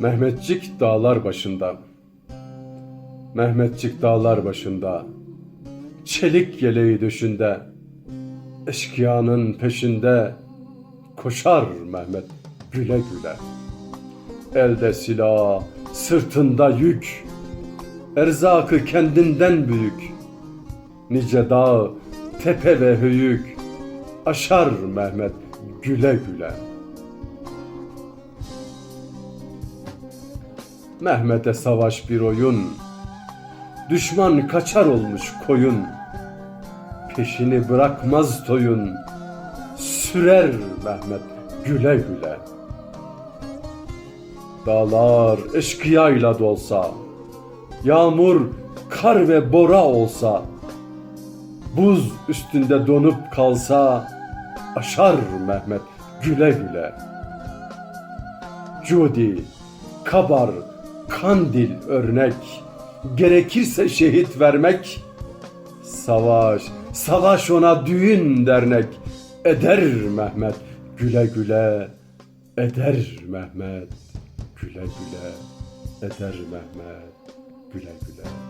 Mehmetçik dağlar başında. Mehmetçik dağlar başında. Çelik yeleği düşünde Eşkıyanın peşinde Koşar Mehmet güle güle. Elde silah, sırtında yük. Erzakı kendinden büyük. Nice dağ, tepe ve höyük. Aşar Mehmet güle güle.'' Mehmet'e savaş bir oyun. Düşman kaçar olmuş koyun. Peşini bırakmaz toyun. Sürer Mehmet güle güle. Dağlar eşkıyayla dolsa, yağmur, kar ve bora olsa, buz üstünde donup kalsa, aşar Mehmet güle güle. Cudi, Kabar, Kandil örnek, gerekirse şehit vermek, savaş, savaş ona düğün dernek, eder Mehmet güle güle, eder Mehmet güle güle, eder Mehmet güle güle.